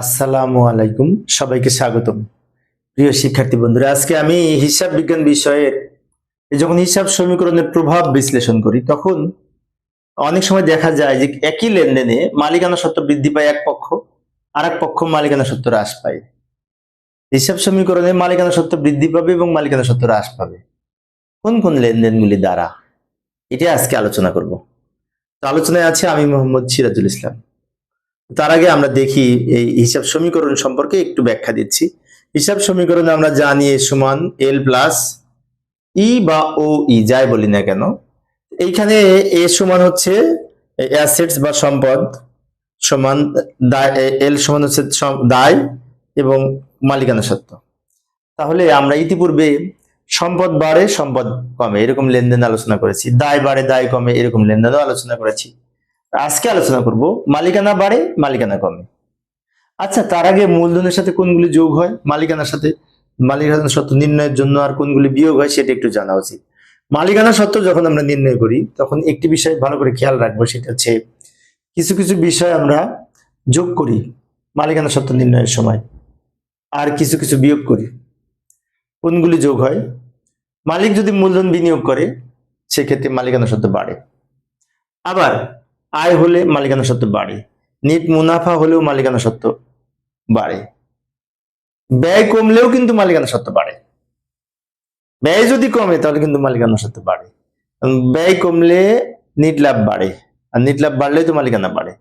আসসালামু আলাইকুম। সবাইকে স্বাগতম। প্রিয় শিক্ষার্থী বন্ধুরা, আজকে আমি হিসাব বিজ্ঞান বিষয়ের যখন হিসাব সমীকরণের প্রভাব বিশ্লেষণ করি, তখন অনেক সময় দেখা যায় যে একই লেনদেনে মালিকানা সত্ত্ব বৃদ্ধি পায় এক পক্ষ আর এক পক্ষ মালিকানা সত্ত্ব হ্রাস পায়। হিসাব সমীকরণে মালিকানা সত্ত্ব বৃদ্ধি পাবে এবং মালিকানা সত্ত্ব হ্রাস পাবে। কোন কোন লেনদেনগুলি দ্বারা? এটা আজকে আলোচনা করব। তো আলোচনায় আছে আমি মোহাম্মদ সিরাজুল ইসলাম। তার আগে আমরা দেখি এই হিসাব সমীকরণ সম্পর্কে একটু ব্যাখ্যা দিচ্ছি। হিসাব সমীকরণে আমরা জানি এ সমান এল প্লাস ই বা ও ই, যাই বলি না কেন। এইখানে এ সমান হচ্ছে অ্যাসেটস বা সম্পদ সমান এল সমান হচ্ছে দায় এবং মালিকানা সত্ত্ব। তাহলে আমরা ইতিপূর্বে সম্পদ বাড়ে, সম্পদ কমে, এরকম লেনদেন আলোচনা করেছি। দায় বাড়ে, দায় কমে, এরকম লেনদেনও আলোচনা করেছি। আজকে আলোচনা করব মালিকানা বাড়ে, মালিকানা কমে। আচ্ছা তার আগে মূলধনের সাথে কোনগুলি যোগ হয়? মালিকানার সাথে মালিকানা সত্ত্ব নির্ণয়ের জন্য আর কোনগুলি বিয়োগ হয় সেটা একটু জানা উচিত। মালিকানা সত্ত্ব যখন আমরা নির্ণয় করি, তখন একটি বিষয় ভালো করে খেয়াল রাখব, সেটা হচ্ছে কিছু কিছু বিষয় আমরা যোগ করি মালিকানা সত্ত্ব নির্ণয়ের সময়, আর কিছু কিছু বিয়োগ করি। কোনগুলি যোগ হয়? মালিক যদি মূলধন বিনিয়োগ করে, সেক্ষেত্রে মালিকানা সত্ত্ব বাড়ে। আবার আয় হলে মালিকানা সত্ত্ব বাড়ে, নিট মুনাফা হলেও মালিকানা সত্ত্ব বাড়ে। ব্যয় কমলেও কিন্তু মালিকানা সত্ত্ব বাড়ে। ব্যয় যদি কমে, তাহলে কিন্তু মালিকানা সত্ত্ব বাড়ে ব্যয় কমলে নিট লাভ বাড়ে, আর নিট লাভ বাড়লেই তো মালিকানা বাড়ে।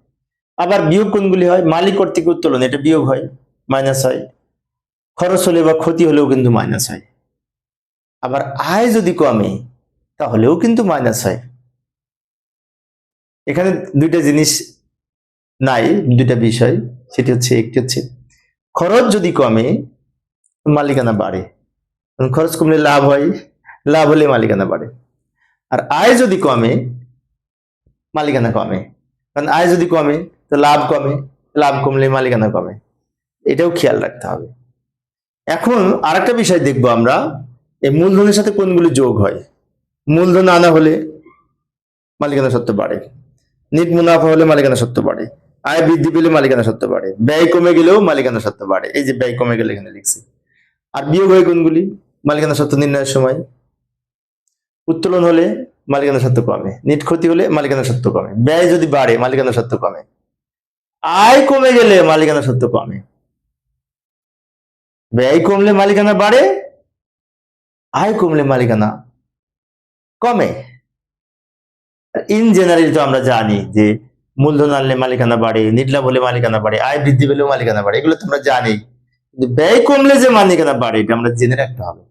আবার বিয়োগ কোনগুলি হয়? মালিক কর্তৃক উত্তোলন, এটা বিয়োগ হয় মাইনাস হয়। খরচ হলে বা ক্ষতি হলেও কিন্তু মাইনাস হয়। আবার আয় যদি কমে, তাহলেও কিন্তু মাইনাস হয়। এখানে দুইটা জিনিস নাই, দুইটা বিষয়। সেটি হচ্ছে, একটি হচ্ছে, খরচ যদি কমে, মালিকানা বাড়ে। খরচ কমলে লাভ হয়, লাভ হলে মালিকানা বাড়ে। আর আয় যদি কমে, মালিকানা কমে। কারণ আয় যদি কমে, তো লাভ কমে, লাভ কমলে মালিকানা কমে। এটাও খেয়াল রাখতে হবে। এখন আরেকটা বিষয় দেখব আমরা, এই মূলধনের সাথে কোনগুলি যোগ হয়? মূলধন আনা হলে মালিকানা সত্ত্ব বাড়ে। নিট মুনাফা হলে মালিকানা সত্ত্ব বাড়ে। আয় বৃদ্ধি পেলে মালিকানা সত্ত্ব বাড়ে। ব্যয় কমে গেলেও মালিকানা সত্ত্ব বাড়ে। এই যে ব্যয় কমে গেলে এখানে লিখছি। আর বিয়োগ হয় কোনগুলি? মালিকানা সত্ত্ব নির্ণয়ের সময়। উত্তোলন হলে মালিকানা সত্ত্ব কমে। নিট ক্ষতি হলে মালিকানা সত্ত্ব কমে। ব্যয় যদি বাড়ে, মালিকানা সত্ত্ব কমে। আয় কমে গেলে মালিকানা সত্য কমে। ব্যয় কমলে মালিকানা বাড়ে, আয় কমলে মালিকানা কমে। ইন জেনারেল তো আমরা জানি যে মূলধন আনলে মালিকানা বাড়ে, নিডলা বলে মালিকানা বাড়ে, আয় বৃদ্ধি পেলেও মালিকানা বাড়ে, এগুলো তো আমরা জানি। ব্যয় কমলে যে মালিকানা বাড়ে, এটা আমরা জেনে রাখতে হবে।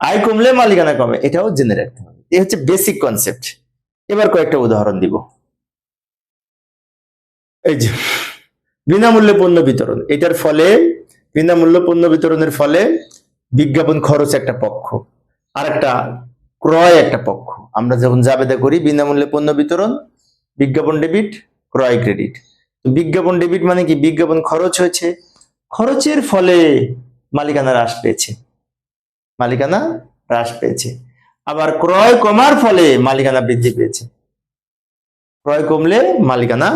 আয় কমলে মালিকানা কমে, এটাও জেনে রাখতে হবে। এই হচ্ছে বেসিক কনসেপ্ট এবার কয়েকটা উদাহরণ দিব। এই যে, বিনামূল্যে পণ্য বিতরণ, এটার ফলে, বিনামূল্য পণ্য বিতরণের ফলে বিজ্ঞাপন খরচ একটা পক্ষ। আর একটা ক্রয় একটা পক্ষ। আমরা যখন জাবেদা করি, বিনামূল্যে পণ্য বিতরণ, বিজ্ঞাপন ডেবিট, ক্রয় ক্রেডিট। বিজ্ঞাপন ডেবিট মানে কি? বিজ্ঞাপন খরচ হয়েছে। খরচের ফলে মালিকানা হ্রাস পেয়েছে। মালিকানা হ্রাস পেয়েছে। আবার ক্রয় কমার ফলে মালিকানা বৃদ্ধি পেয়েছে। ক্রয় কমলে মালিকানা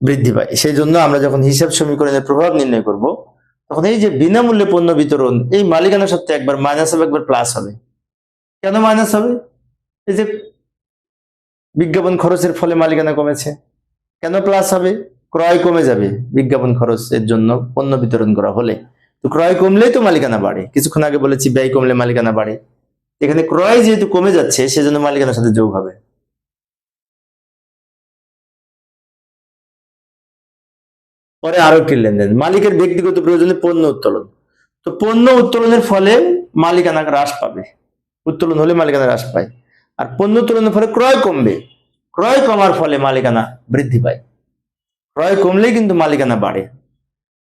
বৃদ্ধি পায়। সেই জন্য আমরা যখন হিসাব সমীকরণের প্রভাব নির্ণয় করব, তখন এই যে বিনামূল্যে পণ্য বিতরণ, এই মালিকানা সত্ত্বে একবার মাইনাস হবে, একবার প্লাস হবে। কেন মাইনাস হবে? এই যে বিজ্ঞাপন খরচের ফলে মালিকানা কমেছে, কেন প্লাস হবে? ক্রয় কমে যাবে বিজ্ঞাপন খরচের জন্য পণ্য বিতরণ করা হলে। তো ক্রয় কমলেই তো মালিকানা বাড়ে। কিছুক্ষণ আগে বলেছি ব্যয় কমলে মালিকানা বাড়ে। এখানে ক্রয় যেহেতু কমে যাচ্ছে, সেজন্য মালিকানার সাথে যোগ হবে। পরে আরও একটি লেনদেন। মালিকের ব্যক্তিগত প্রয়োজনে পণ্য উত্তোলন। তো পণ্য উত্তোলনের ফলে মালিকানা হ্রাস পাবে। উত্তোলন হলে মালিকানা হ্রাস পায়। আর পণ্য উত্তোলনের ফলে ক্রয় কমবে। ক্রয় কমার ফলে মালিকানা বৃদ্ধি পায়। ক্রয় কমলেই কিন্তু মালিকানা বাড়ে।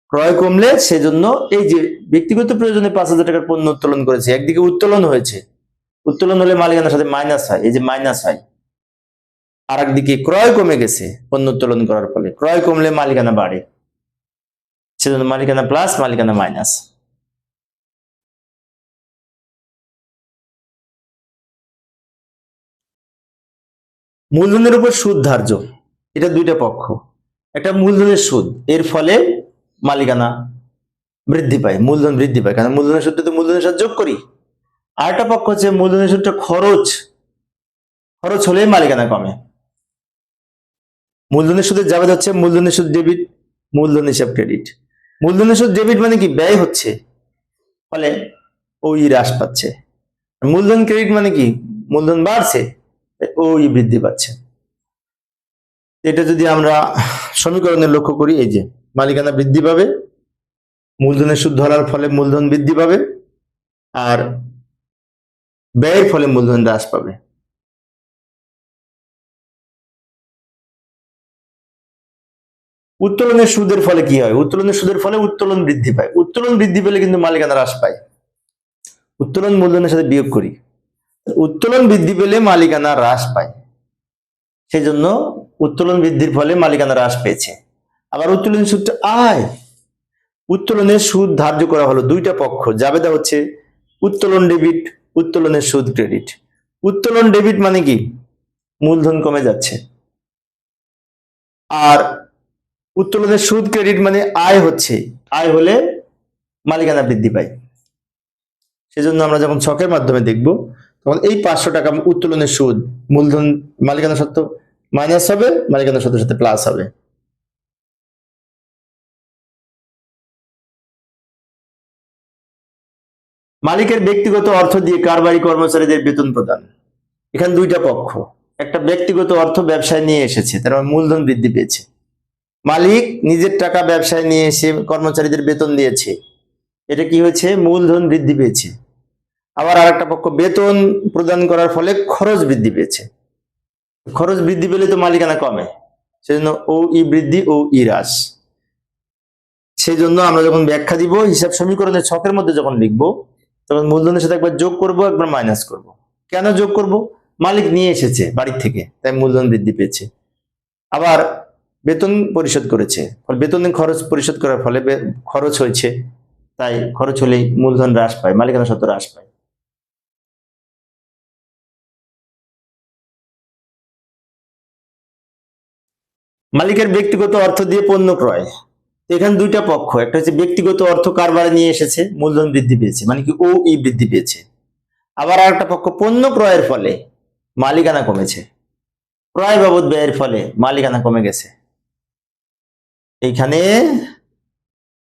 ক্রয় কমলে সেজন্য এই যে ব্যক্তিগত প্রয়োজনে পাঁচ হাজার টাকার পণ্য উত্তোলন করেছে, একদিকে উত্তোলন হয়েছে। উত্তোলন হলে মালিকানার সাথে মাইনাস হয়, এই যে মাইনাস হয়। আর একদিকে ক্রয় কমে গেছে পণ্য উত্তোলন করার ফলে। ক্রয় কমলে মালিকানা বাড়ে। সেজন্য মালিকানা প্লাস মালিকানা মাইনাস মূলধনের উপর সুদ ধার্য। এটা দুইটা পক্ষ। একটা মূলধনের সুদ, এর ফলে মালিকানা বৃদ্ধি পায়, মূলধন বৃদ্ধি পায়। কারণ মূলধনের সুদটা তো মূলধনের সাথে যোগ করি। আর একটা পক্ষ হচ্ছে মূলধনের সুদটা খরচ। খরচ হলেই মালিকানা কমে। মূলধনের সুদের যাবে হচ্ছে মূলধনের সুদ ডেবিট, মূলধন হিসাব ক্রেডিট। মূলধনের সুদ ডেবিট মানে কি? ব্যয় হচ্ছে। ফলে ওই হ্রাস পাচ্ছে। মূলধন ক্রেডিট মানে কি? মূলধন বাড়ছে। ওই বৃদ্ধি পাচ্ছে। এটা যদি আমরা সমীকরণে লক্ষ্য করি, এই যে মালিকানা বৃদ্ধি পাবে, মূলধনের সুদ ধরার ফলে মূলধন বৃদ্ধি পাবে, আর ব্যয়ের ফলে মূলধন হ্রাস পাবে। উত্তোলনের সুদের ফলে কি হয়? উত্তোলনের সুদের ফলে উত্তোলন বৃদ্ধি পায়। উত্তোলন বৃদ্ধি পেলে কিন্তু মালিকানা হ্রাস পায়। উত্তোলন মূলধনের সাথে বিয়োগ করি। উত্তোলন বৃদ্ধি পেলে মালিকানা হ্রাস পায়। সেই জন্য উত্তোলন বৃদ্ধির ফলে মালিকানা হ্রাস পেয়েছে। আবার উত্তোলন সুদটা আয়। উত্তোলনের সুদ ধার্য করা হলো দুইটা পক্ষ। জাবেদা হচ্ছে উত্তোলন ডেবিট, উত্তোলনের সুদ ক্রেডিট। উত্তোলন ডেবিট মানে কি? মূলধন কমে যাচ্ছে। আর উত্তোলনের সুদ ক্রেডিট মানে আয় হচ্ছে। আয় হলে মালিকানা বৃদ্ধি পায়। সেজন্য আমরা যখন ছকের মাধ্যমে দেখব তখন এই পাঁচশো টাকা উত্তোলনের সুদ মূলধন মালিকানা সত্ত্ব মাইনাস হবে, মালিকানা সত্ত্বের সাথে প্লাস হবে। মালিকের ব্যক্তিগত অর্থ দিয়ে কারবারি কর্মচারীদের বেতন প্রদান। এখানে দুইটা পক্ষ। একটা ব্যক্তিগত অর্থ ব্যবসায় নিয়ে এসেছে, তার মানে মূলধন বৃদ্ধি পেয়েছে। মালিক নিজের টাকা ব্যবসায় নিয়ে এসে কর্মচারীদের বেতন দিয়েছে। এটা কি হয়েছে? মূলধন বৃদ্ধি পেয়েছে। আবার আর একটা পক্ষ বেতন প্রদান করার ফলে খরচ বৃদ্ধি পেয়েছে। খরচ বৃদ্ধি পেলে তো মালিকানা কমে। সেজন্য ও ই বৃদ্ধি ও ই হ্রাস। সেই জন্য আমরা যখন ব্যাখ্যা দিব, হিসাব সমীকরণের ছকের মধ্যে যখন লিখব, তখন মূলধনের সাথে একবার যোগ করব, একবার মাইনাস করব। কেন যোগ করব? মালিক নিয়ে এসেছে বাড়ির থেকে, তাই মূলধন বৃদ্ধি পেয়েছে। আবার বেতন পরিশোধ করেছে, ফলে বেতনের খরচ পরিশোধ করার ফলে খরচ হয়েছে। তাই খরচ হলেই মূলধন হ্রাস পায়, মালিকানা সত্ত্ব হ্রাস পায়। মালিকের ব্যক্তিগত অর্থ দিয়ে পণ্য ক্রয়। এখানে দুইটা পক্ষ, একটা হচ্ছে ব্যক্তিগত অর্থ কারবারে নিয়ে এসেছে, মূলধন বৃদ্ধি পেয়েছে মানে কি ও ই বৃদ্ধি পেয়েছে। আবার আর একটা পক্ষ, পণ্য ক্রয়ের ফলে মালিকানা কমেছে। ক্রয় বাবদ ব্যয়ের ফলে মালিকানা কমে গেছে। এইখানে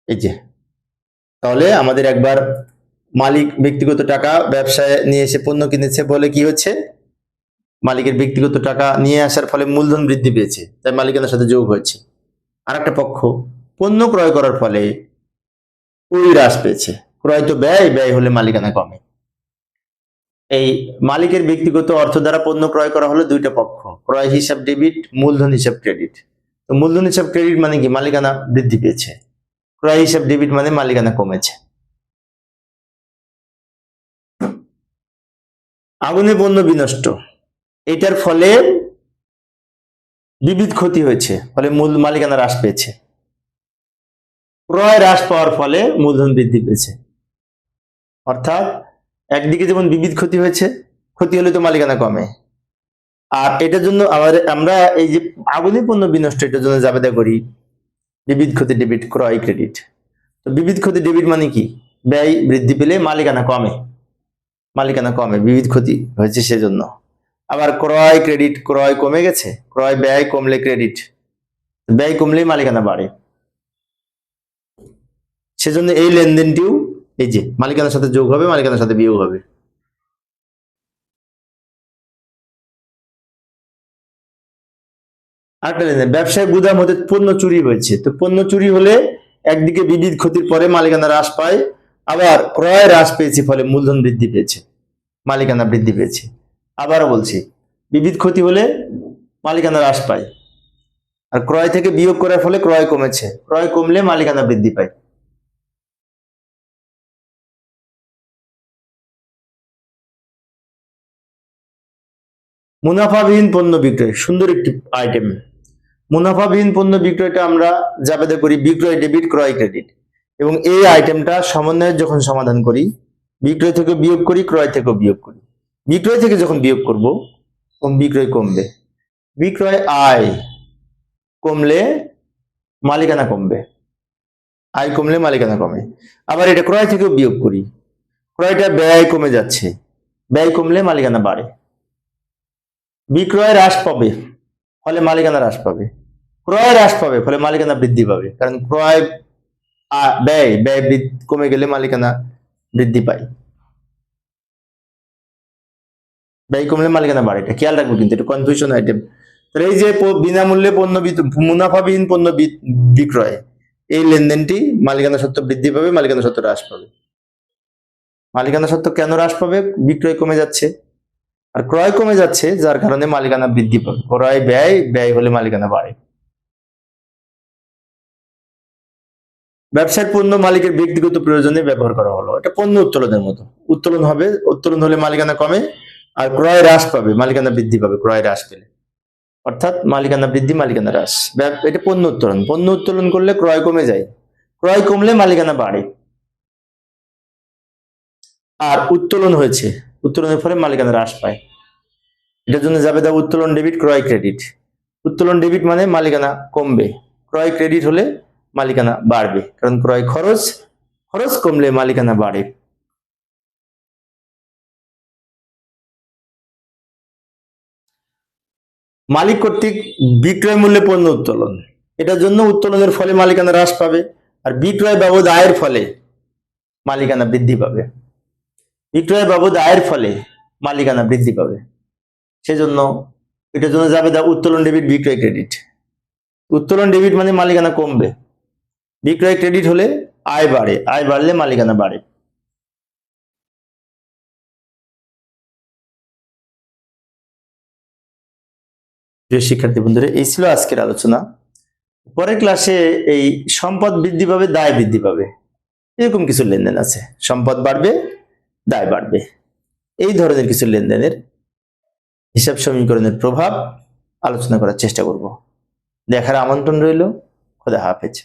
এই যে, তাহলে আমাদের একবার মালিক ব্যক্তিগত টাকা ব্যবসায় নিয়ে এসে পণ্য কিনেছে বলে কি হচ্ছে? মালিকের ব্যক্তিগত টাকা নিয়ে আসার ফলে মূলধন বৃদ্ধি পেয়েছে, তাই মালিকানার সাথে যোগ হয়েছে। আর একটা পক্ষ, পণ্য ক্রয় করার ফলে ওই হ্রাস পেয়েছে। ক্রয় তো ব্যয় ব্যয় হলে মালিকানা কমে। এই মালিকের ব্যক্তিগত অর্থ দ্বারা পণ্য ক্রয় করা হলো দুইটা পক্ষ, ক্রয় হিসাব ডেবিট, মূলধন হিসাব ক্রেডিট। তো মূলধন হিসাব ক্রেডিট মানে কি? মালিকানা বৃদ্ধি পেয়েছে। ক্রয় হিসাব ডেবিট মানে মালিকানা কমেছে। আগুনে পণ্য বিনষ্ট। এটার ফলে বিবিধ ক্ষতি হয়েছে, ফলে মূল মালিকানা হ্রাস পেয়েছে। ক্রয় হ্রাস পাওয়ার ফলে মূলধন বৃদ্ধি পেয়েছে। অর্থাৎ একদিকে যেমন বিবিধ ক্ষতি হয়েছে, ক্ষতি হলে তো মালিকানা কমে। আর এটার জন্য আমাদের, আমরা এই যে আগুনে পণ্য বিনষ্ট এটার জন্য জাবেদা করি, বিবিধ ক্ষতি ডেবিট, ক্রয়, ক্রেডিট। তো বিবিধ ক্ষতি ডেবিট মানে কি? ব্যয় বৃদ্ধি পেলে মালিকানা কমে। মালিকানা কমে, বিবিধ ক্ষতি হয়েছে সেজন্য। আবার ক্রয় ক্রেডিট ক্রয় কমে গেছে? ক্রয় ব্যয় কমলে ক্রেডিট ব্যয় কমলেই মালিকানা বাড়ে। সেজন্য এই লেনদেনটিও এই যে মালিকানার সাথে যোগ হবে, মালিকানার সাথে বিয়োগ হবে। আরেকটা লেনদেন, ব্যবসায় গুদাম হতে পণ্য চুরি হয়েছে। তো পণ্য চুরি হলে একদিকে বিবিধ ক্ষতির পরে মালিকানা হ্রাস পায়, আবার ক্রয় হ্রাস পেয়েছে, ফলে মূলধন বৃদ্ধি পেয়েছে, মালিকানা বৃদ্ধি পেয়েছে। আবারও বলছি, বিবিধ ক্ষতি হলে মালিকানা হ্রাস পায়। আর ক্রয় থেকে বিয়োগ করার ফলে ক্রয় কমেছে। ক্রয় কমলে মালিকানা বৃদ্ধি পায়। মুনাফাবিহীন পণ্য বিক্রয়, সুন্দর একটি আইটেম মুনাফাবিহীন পণ্য বিক্রয়টা আমরা জাবেদা করি বিক্রয় ডেবিট ক্রয় ক্রেডিট এবং এই আইটেমটা সমন্বয়ের যখন সমাধান করি, বিক্রয় থেকে বিয়োগ করি, ক্রয় থেকেও বিয়োগ করি। বিক্রয় থেকে যখন বিয়োগ করব, তখন বিক্রয় কমবে। বিক্রয় আয় কমলে মালিকানা কমবে। আয় কমলে মালিকানা কমে। আবার এটা ক্রয় থেকেও বিয়োগ করি। ক্রয়টা ব্যয় কমে যাচ্ছে। ব্যয় কমলে মালিকানা বাড়ে। বিক্রয় হ্রাস পাবে, ফলে মালিকানা হ্রাস পাবে। ক্রয় হ্রাস পাবে, ফলে মালিকানা বৃদ্ধি পাবে। কারণ ক্রয় ব্যয় ব্যয় কমে গেলে মালিকানা বৃদ্ধি পায়। ব্যয় কমলে মালিকানা বাড়ে, এটা খেয়াল রাখব কিন্তু, এটা কনফিউশন আইটেম তাহলে এই যে বিনামূল্যে পণ্য মুনাফাবিহীন পণ্য বিক্রয়, এই লেনদেনটি মালিকানা সত্ত্ব বৃদ্ধি পাবে, মালিকানা সত্ত্ব হ্রাস পাবে। মালিকানা সত্ত্ব কেন হ্রাস পাবে? বিক্রয় কমে যাচ্ছে। আর ক্রয় কমে যাচ্ছে, যার কারণে মালিকানা বৃদ্ধি পাবে। ক্রয় ব্যয় ব্যয় হলে মালিকানা বাড়ে। ব্যবসার পণ্য মালিকের ব্যক্তিগত প্রয়োজনে ব্যবহার করা হলো। এটা পণ্য উত্তোলনের মতো। উত্তোলন হবে, উত্তোলন হলে মালিকানা কমে আর ক্রয় হ্রাস পাবে, মালিকানা বৃদ্ধি পাবে ক্রয় হ্রাস পেলে। অর্থাৎ মালিকানা বৃদ্ধি, মালিকানা হ্রাস। এটা পণ্য উত্তোলন। পণ্য উত্তোলন করলে ক্রয় কমে যায়। ক্রয় কমলে মালিকানা বাড়ে। আর উত্তোলন হয়েছে। উত্তোলনের ফলে মালিকানা হ্রাস পায়। এটার জন্য যাবে দা উত্তোলন ডেবিট, ক্রয় ক্রেডিট। উত্তোলন ডেবিট মানে মালিকানা কমবে। ক্রয় ক্রেডিট হলে মালিকানা বাড়বে। কারণ ক্রয় খরচ খরচ কমলে মালিকানা বাড়ে। মালিক কর্তৃক বিক্রয় মূল্যে পণ্য উত্তোলন। এটার জন্য উত্তোলনের ফলে মালিকানা হ্রাস পাবে আর বিক্রয় বাবদ আয়ের ফলে মালিকানা বৃদ্ধি পাবে। বিক্রয় বাবদ আয়ের ফলে মালিকানা বৃদ্ধি পাবে। সেজন্য এটার জন্য যাবে দা উত্তোলন ডেবিট, বিক্রয় ক্রেডিট। উত্তোলন ডেবিট মানে মালিকানা কমবে। বিক্রয় ক্রেডিট হলে আয় বাড়ে, আয় বাড়লে মালিকানা বাড়ে। প্রিয় শিক্ষার্থী বন্ধুরা, এই ছিল আজকের আলোচনা। পরের ক্লাসে এই সম্পদ বৃদ্ধি পাবে, দায় বৃদ্ধি পাবে। এরকম কিছু লেনদেন আছে। সম্পদ বাড়বে, দায় বাড়বে। এই ধরনের কিছু লেনদেনের হিসাব সমীকরণের প্রভাব আলোচনা করার চেষ্টা করব। দেখার আমন্ত্রণ রইল। খোদা হাফেজ।